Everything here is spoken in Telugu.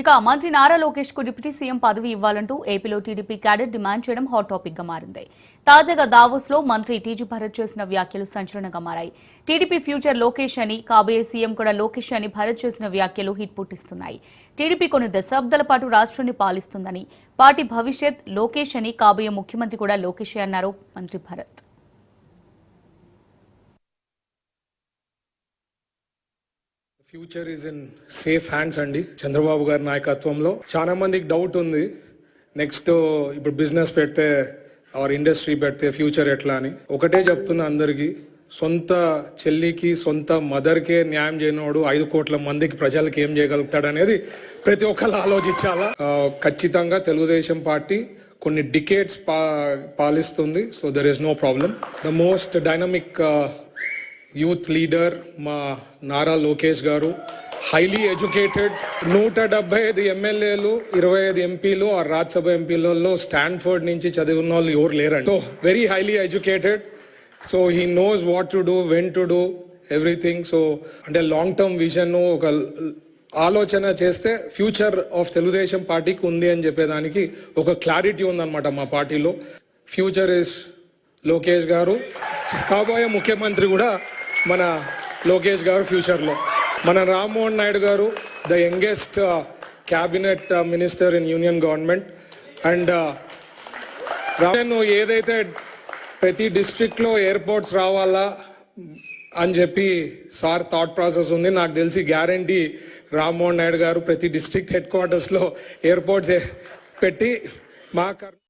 ఇక మంత్రి నారా లోకేష్కు డిప్యూటీ సీఎం పదవి ఇవ్వాలంటూ ఏపీలో టీడీపీ క్యాడెట్ డిమాండ్ చేయడం హాట్ టాపిక్గా మారింది. తాజాగా దావోస్లో మంత్రి టీజీ భరత్ చేసిన వ్యాఖ్యలు సంచలనంగా మారాయి. టీడీపీ ఫ్యూచర్ లోకేష్ అని కాబోయే సీఎం కూడా లోకేష్ అని భరత్ చేసిన వ్యాఖ్యలు హిట్ పుట్టిస్తున్నాయి. టీడీపీ కొన్ని దశాబ్దాల పాటు రాష్ట్రాన్ని పాలిస్తుందని పార్టీ భవిష్యత్ లోకేష్ అని కాబోయే ముఖ్యమంత్రి కూడా లోకేష్ అన్నారు మంత్రి Bharat. Future is in safe hands అండి చంద్రబాబు గారి నాయకత్వంలో చాలా మందికి డౌట్ ఉంది. నెక్స్ట్ ఇప్పుడు బిజినెస్ పెడితే ఆర్ ఇండస్ట్రీ పెడితే ఫ్యూచర్ ఎట్లా అని. ఒకటే చెప్తున్నా అందరికి సొంత చెల్లికి సొంత మదర్కే న్యాయం చేయనోడు ఐదు కోట్ల మందికి ప్రజలకు ఏం చేయగలుగుతాడు అనేది ప్రతి ఒక్కరు ఆలోచించాలా? ఖచ్చితంగా తెలుగుదేశం పార్టీ కొన్ని డికేట్స్ పా పాలిస్తుంది so there is no problem the most dynamic youth leader మా నారా లోకేష్ గారు. హైలీ ఎడ్యుకేటెడ్ నూట డెబ్బై ఐదు ఎమ్మెల్యేలు ఇరవై ఐదు ఎంపీలు ఆ రాజ్యసభ ఎంపీలలో స్టాన్ఫర్డ్ నుంచి చదివిన వాళ్ళు ఎవరు లేరండి. So very highly educated so he knows what to do when to do everything so అంటే లాంగ్ టర్మ్ విజన్ ఒక ఆలోచన చేస్తే ఫ్యూచర్ ఆఫ్ తెలుగుదేశం పార్టీకి ఉంది అని చెప్పేదానికి ఒక క్లారిటీ ఉందన్నమాట మా పార్టీలో. ఫ్యూచర్ ఇస్ లోకేష్ గారు. కాబోయే ముఖ్యమంత్రి కూడా మన లోకేష్ గారు ఫ్యూచర్లో మన రామ్మోహన్ నాయుడు గారు the youngest cabinet minister in union government and నేను ఏదైతే ప్రతి డిస్ట్రిక్ట్లో ఎయిర్పోర్ట్స్ రావాలా అని చెప్పి సార్ థాట్ ప్రాసెస్ ఉంది. నాకు తెలిసి గ్యారంటీ రామ్మోహన్ నాయుడు గారు ప్రతి డిస్ట్రిక్ట్ హెడ్ క్వార్టర్స్లో ఎయిర్పోర్ట్స్ పెట్టి మా